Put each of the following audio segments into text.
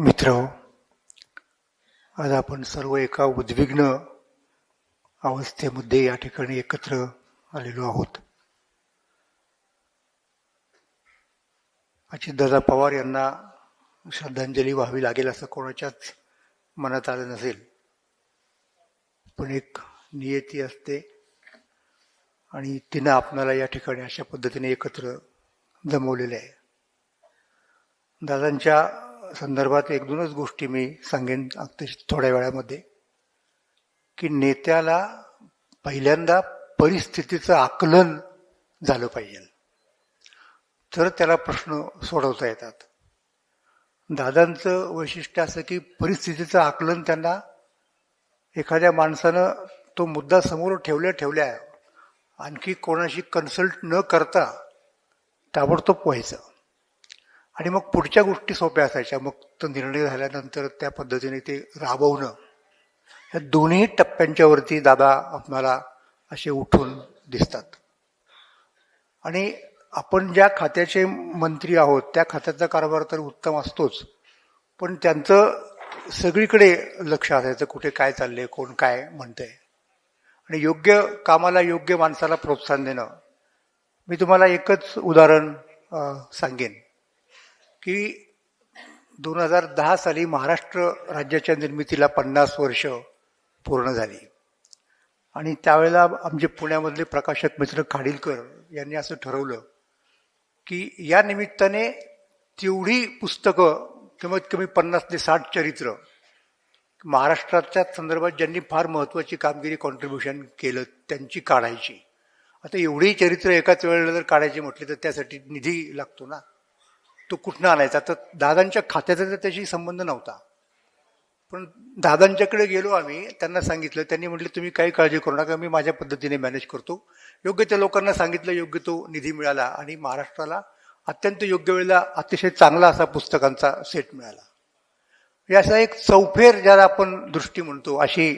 मित्र आज आपण सर्व एका उद्विग्न अवस्थेमध्ये या ठिकाणी एकत्र आलेलो आहोत. अजितदादा पवार यांना श्रद्धांजली व्हावी लागेल असं कोणाच्याच मनात आलं नसेल. पण एक नियती असते आणि तिनं आपणाला या ठिकाणी अशा पद्धतीने एकत्र जमवलेले आहे. दादांच्या संदर्भात एक दोनच गोष्टी मी सांगेन अगदी थोड्या वेळामध्ये की नेत्याला पहिल्यांदा परिस्थितीचं आकलन झालं पाहिजे. तर त्याला प्रश्न सोडवता येतात. दादांचं वैशिष्ट्य असं की परिस्थितीचं आकलन त्यांना एखाद्या माणसानं तो मुद्दा समोर ठेवल्या ठेवल्या आणखी कोणाशी कन्सल्ट न करता ताबडतोब व्हायचं. आणि मग पुढच्या गोष्टी सोप्या असायच्या. मग तो निर्णय झाल्यानंतर त्या पद्धतीने ते राबवणं. या दोन्ही टप्प्यांच्यावरती दादा आपणाला असे उठून दिसतात. आणि आपण ज्या खात्याचे मंत्री आहोत त्या खात्याचा कारभार तर उत्तम असतोच. पण त्यांचं सगळीकडे लक्ष असायचं कुठे काय चाललंय कोण काय म्हणतंय. आणि योग्य कामाला योग्य माणसाला प्रोत्साहन देणं. मी तुम्हाला एकच उदाहरण सांगेन. की दोन हजार दहा साली महाराष्ट्र राज्याच्या निर्मितीला पन्नास वर्ष पूर्ण झाली. आणि त्यावेळेला आमचे पुण्यामधले प्रकाशक मित्र खाडीलकर यांनी असं ठरवलं की या निमित्ताने तेवढी पुस्तकं कमीत कमी पन्नास ते साठ चरित्र महाराष्ट्राच्या संदर्भात ज्यांनी फार महत्त्वाची कामगिरी कॉन्ट्रीब्युशन केलं त्यांची काढायची. आता एवढी चरित्र एकाच वेळेला जर काढायची म्हटली तर त्यासाठी निधी लागतो ना? तो कुठनं आणायचा? तर दादांच्या खात्याचा तर त्याशी संबंध नव्हता. पण दादांच्याकडे गेलो आम्ही त्यांना सांगितलं त्यांनी म्हटलं तुम्ही काही काळजी करू नका मी माझ्या पद्धतीने मॅनेज करतो. योग्य त्या लोकांना सांगितलं योग्य तो निधी मिळाला आणि महाराष्ट्राला अत्यंत योग्य वेळेला अतिशय चांगला असा पुस्तकांचा सेट मिळाला. याचा असा एक चौफेर ज्याला आपण दृष्टी म्हणतो अशी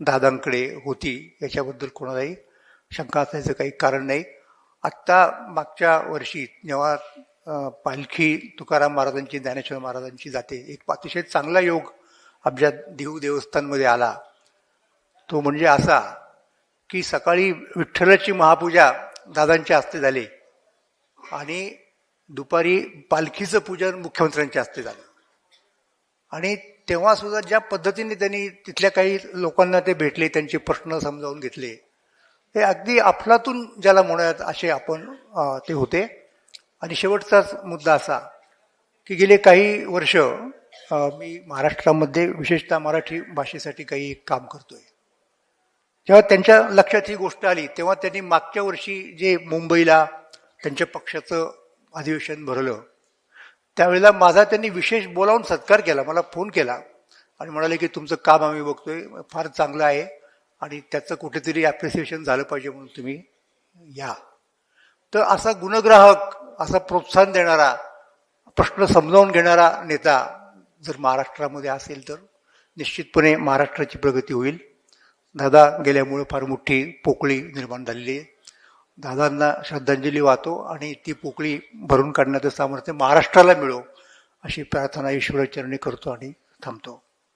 दादांकडे होती. याच्याबद्दल कोणालाही शंका असायचं काही कारण नाही. आत्ता मागच्या वर्षी जेव्हा पालखी तुकाराम महाराजांची ज्ञानेश्वर महाराजांची जाते. एक अतिशय चांगला योग आमच्या देऊ देवस्थानमध्ये आला. तो म्हणजे असा की सकाळी विठ्ठलाची महापूजा दादांच्या हस्ते झाली आणि दुपारी पालखीचं पूजन मुख्यमंत्र्यांच्या हस्ते झालं. आणि तेव्हा सुद्धा ज्या पद्धतीने त्यांनी तिथल्या काही लोकांना ते भेटले त्यांचे प्रश्न समजावून घेतले हे अगदी अफलातून ज्याला म्हणूयात असे आपण ते होते. आणि शेवटचाच मुद्दा असा की गेले काही वर्ष मी महाराष्ट्रामध्ये विशेषतः मराठी भाषेसाठी काही काम करतोय. जेव्हा त्यांच्या लक्षात ही गोष्ट आली तेव्हा त्यांनी मागच्या वर्षी जे मुंबईला त्यांच्या पक्षाचं अधिवेशन भरलं त्यावेळेला माझा त्यांनी विशेष बोलावून सत्कार केला मला फोन केला आणि म्हणाले की तुमचं काम आम्ही बघतोय फार चांगलं आहे आणि त्याचं कुठेतरी ॲप्रिसिएशन झालं पाहिजे म्हणून तुम्ही या. तर असा गुणग्राहक असा प्रोत्साहन देणारा प्रश्न समजावून घेणारा नेता जर महाराष्ट्रामध्ये असेल तर निश्चितपणे महाराष्ट्राची प्रगती होईल. दादा गेल्यामुळे फार मोठी पोकळी निर्माण झालेली आहे. दादांना श्रद्धांजली वाहतो आणि ती पोकळी भरून काढण्याचं सामर्थ्य महाराष्ट्राला मिळो अशी प्रार्थना ईश्वराचरणी करतो आणि थांबतो.